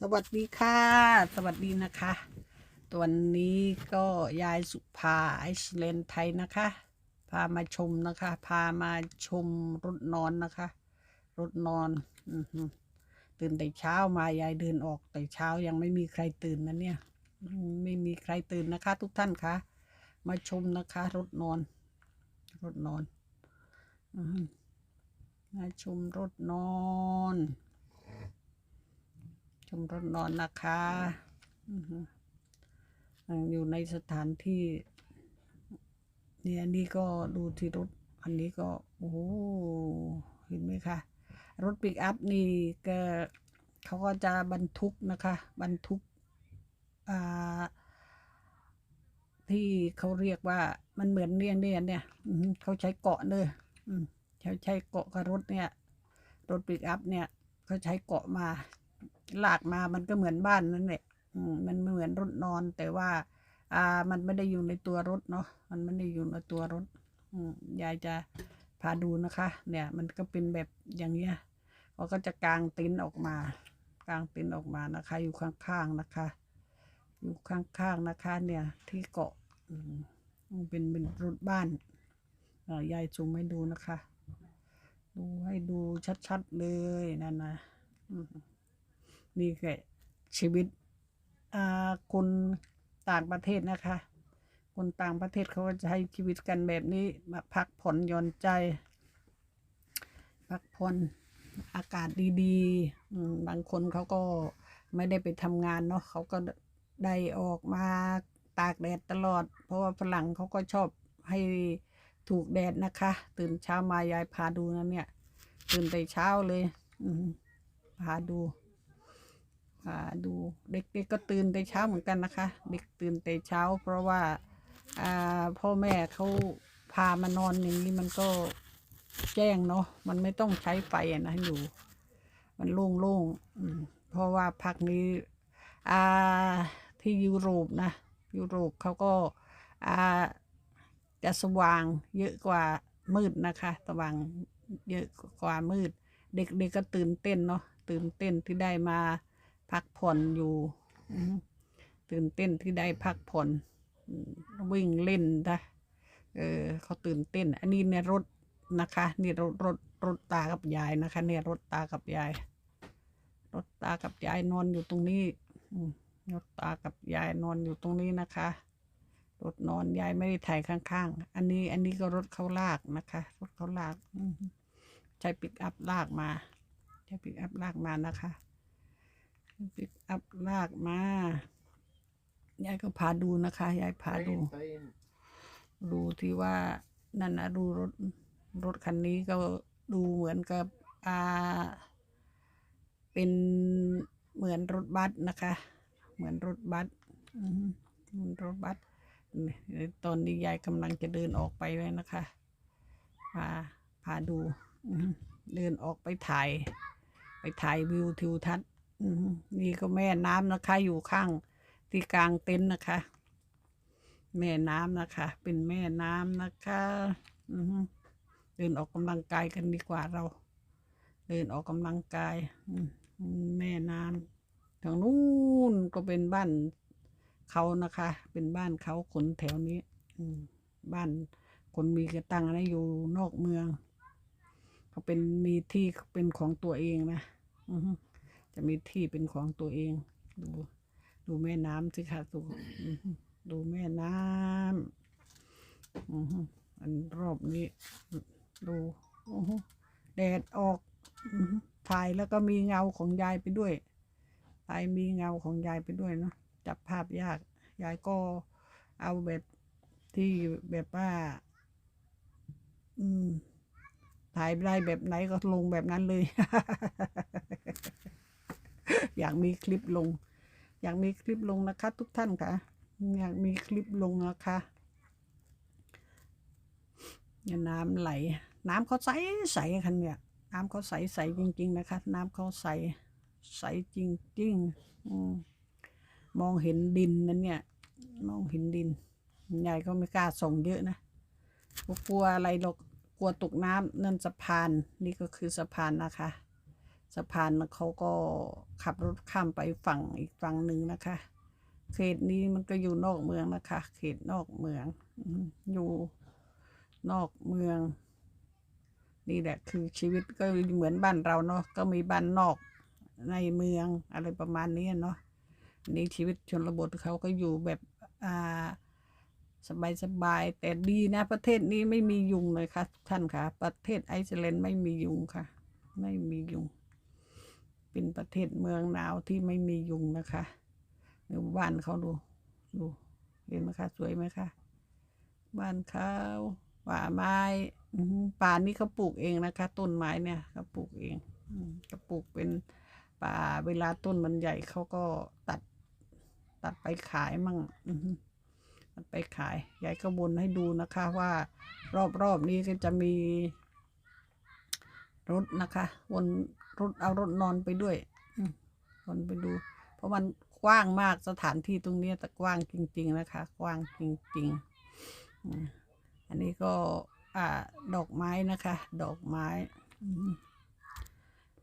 สวัสดีค่ะ สวัสดีนะคะตัวนี้ก็ยายสุภาไอซ์แลนด์ไทยนะคะ พามาชมนะคะ พามาชมรถนอนนะคะ รถนอนอตื่นแต่เช้ามายายเดินออกแต่เช้ายังไม่มีใครตื่นนะเนี่ยไม่มีใครตื่นนะคะ ทุกท่านคะมาชมนะคะ รถนอน รถนอนอมาชมรถนอน ชมรถนอนนะคะอยู่ในสถานที่ เนี่ยนนี้ก็ดูที่รถอันนี้ก็ โอ้โหเห็นไหมคะ รถปิกอัพนี่ก็เขาก็จะบรรทุกนะคะ บรรทุกที่เขาเรียกว่ามันเหมือนเนี่ยเนี่ยเนี่ยเขาใช้เกาะเลยเขาใช้เกาะกับรถเนี่ย รถปิกอัพเนี่ยเขาใช้เกาะมา ลากมามันก็เหมือนบ้านนั่นแหละอืมมันเหมือนรถนอน แต่ว่า อ่า มันไม่ได้อยู่ในตัวรถเนาะมันไม่ได้อยู่ในตัวรถอืยายจะพาดูนะคะ เนี่ย มันก็เป็นแบบอย่างเงี้ยเขาก็จะกางเต็นท์ออกมา กางเต็นท์ออกมานะคะ อยู่ข้างๆนะคะ อยู่ข้างๆนะคะ เนี่ย ที่เกาะอืมเป็นเป็นรถบ้านอ่ายายซูมให้ดูนะคะ ดูให้ดูชัดๆเลยนั่นนะอืม นี่แค่ชีวิตอาคนต่างประเทศนะคะ คนต่างประเทศเขาก็จะให้ชีวิตกันแบบนี้มาพักผ่อนหย่อนใจ พักผ่อนอากาศดีๆบางคนเขาก็ไม่ได้ไปทำงานเนาะเขาก็ได้ออกมาตากแดดตลอด เพราะว่าฝรั่งเขาก็ชอบให้ถูกแดดนะคะ ตื่นเช้ามายายพาดูนะเนี่ย ตื่นแต่เช้าเลยพาดู ดูเด็กๆก็ตื่นแต่เช้าเหมือนกันนะคะ เด็กตื่นแต่เช้า เพราะว่าพ่อแม่เขาพามานอนอย่างนี้มันก็แจ้งเนาะมันไม่ต้องใช้ไฟนะอยู่ มันโล่งๆเพราะว่าพักนี้ที่ยุโรปนะ ยุโรปเขาก็จะสว่างเยอะกว่ามืดนะคะสว่างเยอะกว่ามืด เด็กๆก็ตื่นเต้นเนาะตื่นเต้นที่ได้มา พักผ่อนอยู่ตื่นเต้นที่ได้พักผ่อนวิ่งเล่นนะเออเขาตื่นเต้น อันนี้เนี่ยรถนะคะ นี่รถรถรถตากับยายนะคะ เนี่ยรถตากับยาย รถตากับยายนอนอยู่ตรงนี้รถตากับยายนอนอยู่ตรงนี้นะคะ รถนอนยายไม่ได้ถ่ายข้างๆ อันนี้อันนี้ก็รถเขาลากนะคะ รถเขาลากใช้ปิกอัพลากมาใช้ปิกอัพลากมานะคะ ปิกอัพลากมา ยายก็พาดูนะคะ ยายพาดู ดูที่ว่านั่นนะดูรถ รถคันนี้ก็ดูเหมือนกับอ่าเป็นเหมือนรถบัสนะคะ เหมือนรถบัสอือฮึเหมือนรถบัสตอนนี้ยายกำลังจะเดินออกไปเลยนะคะพาพาดู เดินออกไปถ่าย ไปถ่ายวิวทิวทัศน์ นี่ก็แม่น้ำนะคะ อยู่ข้างที่กลางเต็นท์นะคะ แม่น้ำนะคะ เป็นแม่น้ำนะคะอือฮึเดินออกกำลังกายกันดีกว่าเรา เดินออกกำลังกายอแม่น้ำทางนู้นก็เป็นบ้านเขานะคะ เป็นบ้านเขาคนแถวนี้อืบ้านคนมีกระตังนะอยู่นอกเมือง เขาเป็นมีที่เป็นของตัวเองนะอือ จะมีที่เป็นของตัวเอง ดู ดูแม่น้ำสิคะดูดูแม่น้ำอืออันรอบนี้ ดูโอ้โหแดดออกถ่ายแล้วก็มีเงาของยายไปด้วยถ่ายมีเงาของยายไปด้วยเนาะจับภาพยากยายก็เอาแบบที่แบบว่า อืมถ่ายได้แบบไหนก็ลงแบบนั้นเลย อยากมีคลิปลง อยากมีคลิปลงนะคะ ทุกท่านค่ะ อยากมีคลิปลงนะคะเนี่ยน้ำไหล น้ำเขาใสใสคันเนี่ยน้ำเขาใสใสจริง ๆ นะคะ น้ำเขาใสใสจริงๆอืมมองเห็นดินนั่นเนี่ย มองเห็นดินยายก็ไม่กล้าส่งเยอะนะกลัวอะไรหรอกกลัวตกน้ำนั่นสะพานนี่ก็คือสะพานนะคะ สะพานเขาก็ขับรถข้ามไปฝั่งอีกฝั่งหนึ่งนะคะ เขตนี้มันก็อยู่นอกเมืองนะคะ เขตนอกเมืองอยู่นอกเมือง นี่แหละคือชีวิตก็เหมือนบ้านเราเนาะก็มีบ้านนอกในเมืองอะไรประมาณนี้เนาะอันนี่ชีวิตชนบทเขาก็อยู่แบบอ่าสบายสบายแต่ดีนะ ประเทศนี้ไม่มียุงเลยค่ะทุกท่านค่ะ ประเทศไอซ์แลนด์ไม่มียุงค่ะ ไม่มียุง เป็นประเทศเมืองหนาวที่ไม่มียุงนะคะดูบ้านเขาดูดูเห็นไหมคะสวยไหมคะบ้านเขาป่าไม้ป่านี้เขาปลูกเองนะคะต้นไม้เนี่ยเขาปลูกเองอืเขาปลูกเป็นป่าเวลาต้นมันใหญ่เขาก็ตัด ตัดไปขายมั่งอือหือตัดไปขายยายก็บนให้ดูนะคะ ว่ารอบๆนี้ก็จะมีรถนะคะ วน รถเอารถนอนไปด้วยอืมวนไปดู เพราะมันกว้างมากสถานที่ตรงนี้แต่กว้างจริง ๆ นะคะ กว้างจริงๆอันนี้ก็อ่าดอกไม้นะคะ ดอกไม้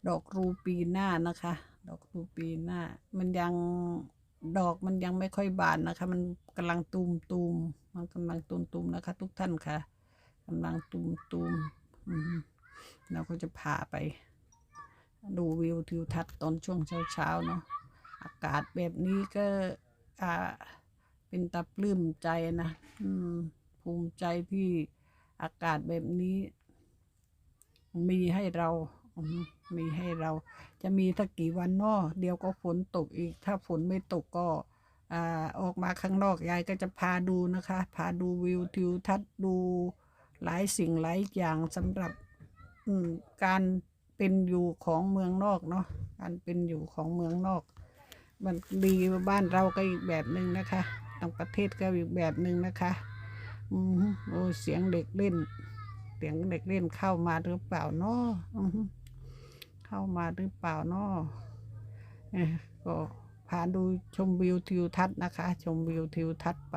ดอกรูปีหน้านะคะ ดอกรูปีหน้า มันยังดอกมันยังไม่ค่อยบานนะคะ มันกำลังตูมตูมๆมันกำลังตูมตูมๆนะคะ ทุกท่านค่ะกำลังตูมตูมๆอืมเราก็จะพาไป ดูวิวทิวทัศน์ตอนช่วงเช้าๆเนาะอากาศแบบนี้ก็อ่าเป็นตาปลื้มใจนะอืมภูมิใจที่อากาศแบบนี้ มีให้เรามีให้เรา จะมีสักกี่วันเนอเดี๋ยวก็ฝนตกอีก ถ้าฝนไม่ตกก็อ่าออกมาข้างนอกยายก็จะพาดูนะคะ พาดูวิวทิวทัศน์ดูหลายสิ่งหลายอย่างสำหรับอืมการ เป็นอยู่ของเมืองนอกเนาะการเป็นอยู่ของเมืองนอก มันดีบ้านเราก็อีกแบบหนึ่งนะคะต่างประเทศก็อีกแบบหนึ่งนะคะอือหือโอ้เสียงเด็กเล่น เสียงเด็กเล่นเข้ามาหรือเปล่าเนาะเข้ามาหรือเปล่าเนาะเอ้ยก็พาดูชมวิวทิวทัศน์นะคะ ชมวิวทิวทัศน์ไป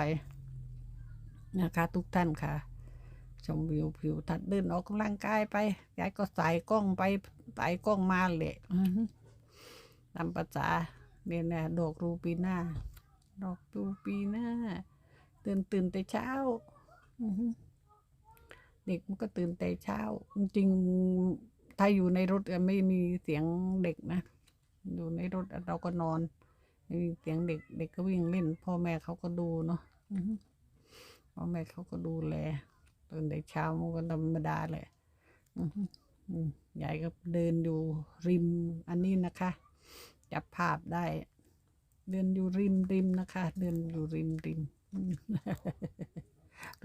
นะคะ ทุกท่านค่ะ ชมวิวผิวทัศน์เดินออกกำลังกายไปยายก็ใส่กล้องไปใส่กล้องมาแหละตามภาษาเนี่ยนะดอกรูปีหน้า ดอกรูปีหน้า ตื่นตื่นแต่เช้าเด็กมันก็ตื่นแต่เช้า จริงถ้าอยู่ในรถอะไม่มีเสียงเด็กนะอยู่ในรถเราก็นอนไม่มีเสียงเด็ก เด็กก็วิ่งเล่น พ่อแม่เขาก็ดูเนาะพ่อแม่เขาก็ดูแล ตื่นแต่เช้ามันก็ธรรมดาแหละอือหืออืมยายก็เดินอยู่ริมอันนี้นะคะ จับภาพได้ เดินอยู่ริมริมนะคะ เดินอยู่ริมริม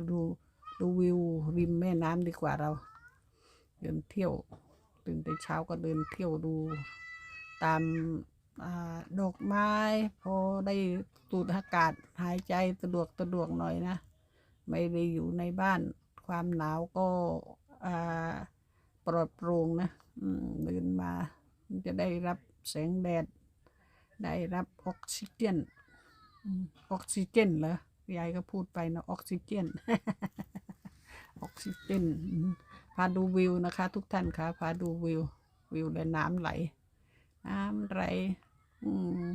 ดูดูวิวริมแม่น้ำดีกว่าเรา เดินเที่ยวตื่นแต่เช้าก็เดินเที่ยวดู ตามอดอกไม้ พอได้สูดอากาศหายใจสะดวกสะดวกหน่อยนะ ไม่ได้อยู่ในบ้าน ความหนาวก็ปลอดโปร่งนะอืมเดินมาจะได้รับแสงแดด ได้รับออกซิเจนออกซิเจนเหรอยายก็พูดไปนะออกซิเจนออกซิเจนพาดูวิวนะคะ ทุกท่านคะพาดูวิว วิวและน้ำไหล น้ำไหลม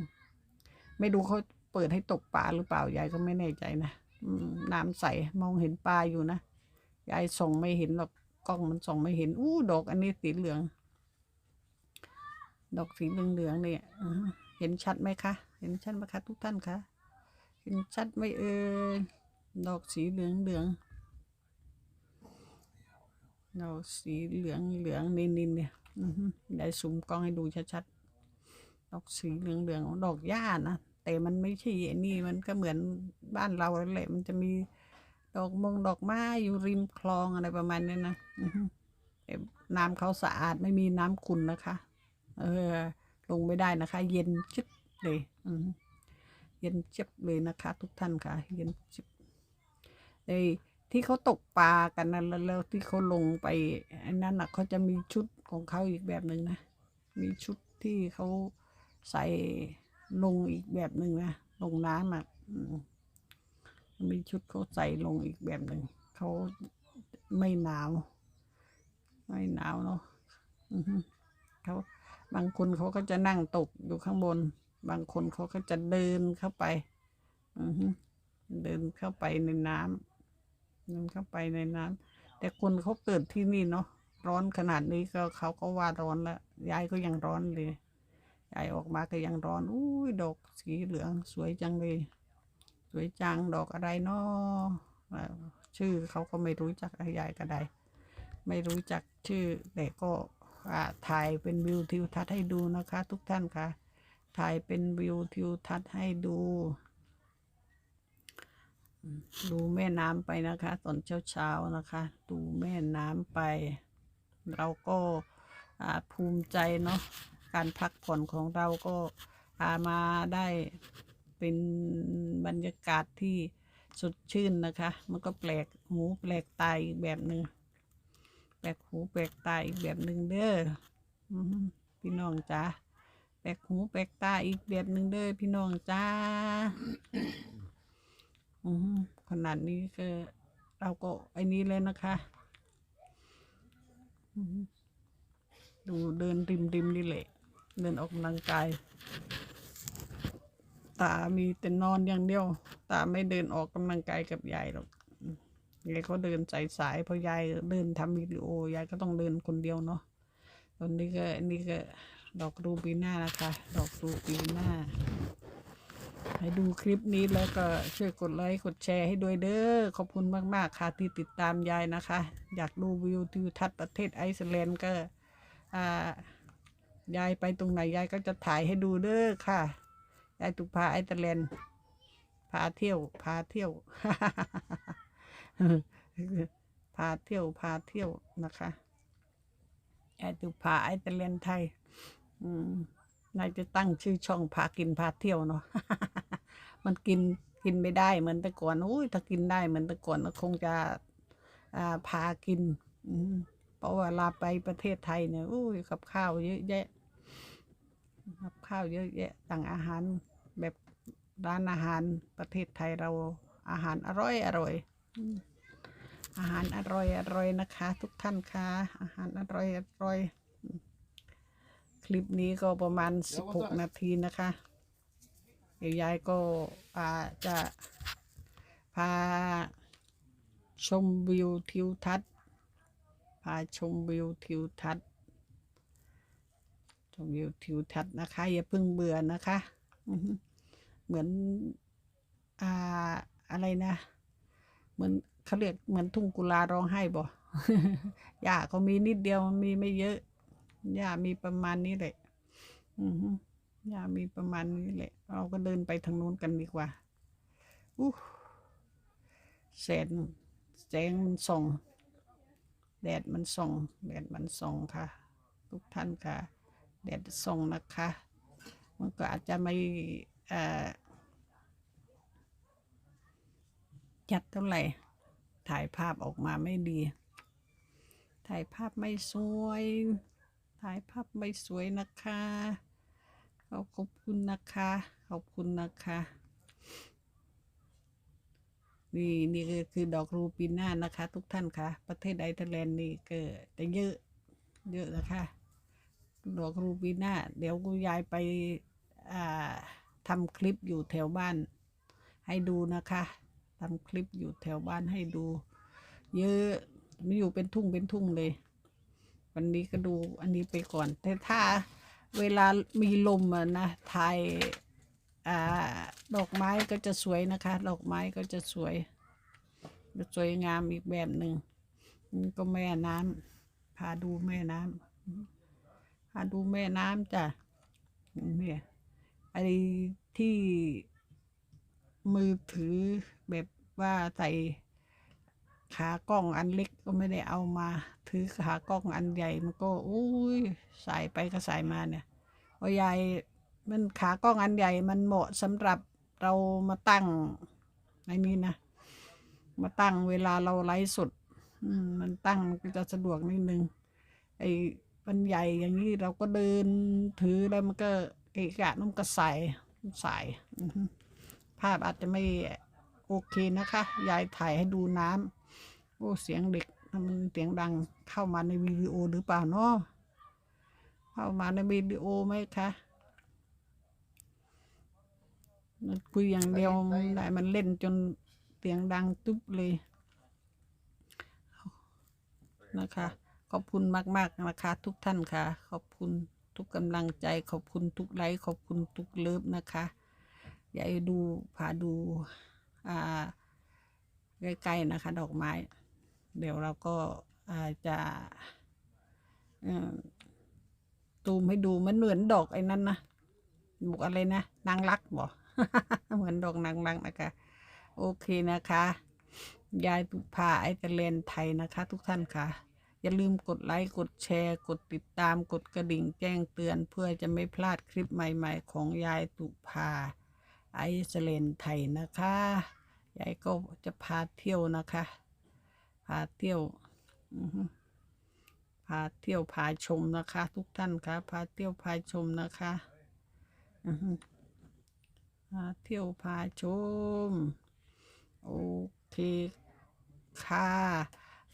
ไม่ดูเขาเปิดให้ตกปลาหรือเปล่ายายก็ไม่แน่ใจนะน้ำใสมองเห็นปลาอยู่นะ ยายส่องไม่เห็นหรอกกล้องมันส่องไม่เห็น อู้ดอกอันนี้สีเหลือง ดอกสีเหลืองๆเนี่ยเห็นชัดไหมคะ เห็นชัดไหมคะ ทุกท่านคะ เห็นชัดไหมเอ่ยดอกสีเหลืองเหลืองๆดอกสีเหลืองเหลืองๆนินๆเนี่ยอือฮึได้ซูมกล้องให้ดูชัดๆดอกสีเหลืองๆดอกหญ้านะแต่มันไม่ใช่ไอ้นี่มันก็เหมือนบ้านเราแหละมันจะมี ดอกมงดอกไม้อยู่ริมคลองอะไรประมาณนี้นะน้ำเขาสะอาดไม่มีน้ำขุ่นนะคะ เออ ลงไม่ได้นะคะ เย็นจิ๊บเลยเย็นจิ๊บเลยนะคะ ทุกท่านค่ะ เย็นจิ๊บไอ้ที่เขาตกปลากันนะแล้วแล้วที่เขาลงไปอันนั้นน่ะเขาจะมีชุดของเขาอีกแบบหนึ่งนะ มีชุดที่เขาใส่ลงอีกแบบหนึ่งนะ ลงน้ำอะอื มีชุดเขาใส่ลงอีกแบบหนึ่งเขาไม่หนาว ไม่หนาวเนาะเขาบางคนเขาก็จะนั่งตกอยู่ข้างบน บางคนเขาก็จะเดินเข้าไปเดินเข้าไปในน้ำเดินเข้าไปในน้ำแต่คนเขาเกิดที่นี่เนาะร้อนขนาดนี้ก็เขาก็ว่าร้อนแล้วยายก็ยังร้อนเลยยายออกมาก็ยังร้อนอุ้ยดอกสีเหลืองสวยจังเลย สวยจังดอกอะไรเนาะชื่อเขาก็ไม่รู้จักยายก็ไดไม่รู้จักชื่อแต่ก็ถ่ายเป็นวิวทิวทัศน์ให้ดูนะคะ ทุกท่านค่ะ ถ่ายเป็นวิวทิวทัศน์ให้ดู ดูแม่น้ำไปนะคะ ตอนเช้าๆนะคะ ดูแม่น้ำไป เราก็ภูมิใจเนาะการพักผ่อนของเราก็พามาได้ เป็นบรรยากาศที่สดชื่นนะคะ มันก็แปลกหูแปลกตาอีกแบบหนึ่งแปลกหูแปลกตาอีกแบบหนึ่งเด้อพี่น้องจ้าแปลกหูแปลกตาอีกแบบหนึ่งเด้อพี่น้องจ้าขนาดนี้ก็เราก็ไอ้นี้เลยนะคะดูเดินริมริมๆนี่แหละ เดินออกกำลังกาย ตามีแต่นอนอย่างเดียว ตาไม่เดินออกกำลังกายกับยายหรอกยายก็เดินสายสายๆเพราะยายเดินทำวิดีโอยายก็ต้องเดินคนเดียวเนาะตอนนี้ก็นนี้ก็ดอกรูปีหน้านะคะ ดอกรูปีหน้าให้ดูคลิปนี้แล้วก็ช่วยกดไลค์กดแชร์ให้ด้วยเด้อขอบคุณมากๆค่ะที่ติดตามยายนะคะ อยากดูวิวทิวทัศน์ประเทศไอซ์แลนด์ก็อ่ายายไปตรงไหนยายก็จะถ่ายให้ดูเด้อค่ะ ยายตุกพาไอซ์แลนพาเที่ยวพาเที่ยวพาเที่ยวพาเที่ยวนะคะยายตุกพาไอซ์แลนไทยนายจะตั้งชื่อช่องพากินพาเที่ยวเนาะมันกินกินไม่ได้เหมือนแต่ก่อนอุ้ยถ้ากินได้เหมือนแต่ก่อนก็คงจะอ่าพากินอืเพราะว่าลาไปประเทศไทยเนี่ยอุ้ยกับข้าวเยอะแยะ กับข้าวเยอะแยะต่างอาหารแบบร้านอาหารประเทศไทยเราอาหารอร่อยอร่อยอาหารอร่อยอร่อยนะคะ ทุกท่านค่ะอาหารอร่อยอร่อยคลิปนี้ก็ประมาณ 16 นาทีนะคะเดี๋ยวยายก็อาจะพาชมวิวทิวทัศน์ พาชมวิวทิวทัศน์ ชมวิวทิวทัศน์นะคะ อย่าเพิ่งเบื่อนะคะอือหือเหมือนอ่าอะไรนะ เหมือนเขาเรียกเหมือนทุ่งกุลาร้องไห้บ่หญ้าก็มีนิดเดียวมีไม่เยอะหญ้ามีประมาณนี้แหละอือฮึหญ้ามีประมาณนี้แหละ เราก็เดินไปทางนู้นกันดีกว่าอู้แสงแสงมันส่องแดดมันส่องแดดมันส่องค่ะ ทุกท่านค่ะ แดดส่งนะคะ มันก็อาจจะไม่จัดเท่าไหร่ ถ่ายภาพออกมาไม่ดี ถ่ายภาพไม่สวย ถ่ายภาพไม่สวยนะคะ ขอบคุณนะคะ ขอบคุณนะคะนี่นี่ก็คือดอกรูปีน่านะคะ ทุกท่านค่ะ ประเทศไอร์แลนด์นี่ก็จะเยอะ เยอะนะคะ ดอกรูปีนาเดี๋ยวกูยายไปอ่าทำคลิปอยู่แถวบ้าน ให้ดูนะคะทำคลิปอยู่แถวบ้านให้ดู เยอะไม่อยู่เป็นทุ่งเป็นทุ่งเลย วันนี้ก็ดูอันนี้ไปก่อน แต่ถ้าเวลามีลมอะนะถ่ายอาดอกไม้ก็จะสวยนะคะ ดอกไม้ก็จะสวยจะสวยงามอีกแบบหนึ่งก็แม่น้ำพาดูแม่น้ำาดูแม่น้ำจ้ะเนี่ยไอ้ที่มือถือแบบว่าใส่ขากล้องอันเล็กก็ไม่ได้เอามา ถือขากล้องอันใหญ่มันก็อุ้ยสายไปก็สายมาเนี่ยเพราะยายมันขากล้องอันใหญ่มันเหมาะสำหรับเรามาตั้งในนี้นะ มาตั้งเวลาเราไลฟ์สดมมันตั้งก็จะสะดวกนิดนึงไอ มันใหญ่อย่างนี้เราก็เดินถือแล้วมันก็เกะกะนุ่มก็ใส่ใส่ภาพอาจจะไม่โอเคนะคะ ยายถ่ายให้ดูน้ำโอ้เสียงเด็กมันเสียงดังเข้ามาในวิดีโอหรือเปล่าเนาะเข้ามาในวิดีโอไหมคะมันคุยอย่างเดียวไม่ได้มันเล่นจนเสียงดังตุ๊บเลยนะคะ ขอบคุณมากๆนะคะทุกท่านค่ะ ขอบคุณทุกกำลังใจ ขอบคุณทุกไลค์ขอบคุณทุกเลิฟนะคะอยากดูพาดูอ่าใกล้ๆนะคะ ดอกไม้ เดี๋ยวเราก็อาจะตูมให้ดูมันเหมือนดอกไอ้นั้นนะบอกอะไรนะนางรักบ่เหมือนดอกนางรักนะคะ โอเคนะคะ ยายตุภาไอตะเลนไทยนะคะ ทุกท่านค่ะ อย่าลืมกดไลค์ กดแชร์ กดติดตาม กดกระดิ่งแจ้งเตือน เพื่อจะไม่พลาดคลิปใหม่ๆ ของยายตุภาไอซ์เลนไทยนะคะ ยายก็จะพาเที่ยวนะคะ พาเที่ยวพาเที่ยวพาชมนะคะ ทุกท่านคะพาเที่ยวพาชมนะคะพาเที่ยวพาชม โอเคค่ะ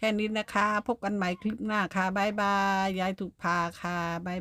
แค่นี้นะคะ พบกันใหม่คลิปหน้าค่ะ บ๊ายบาย ยายถูกพาค่ะ บ๊ายบาย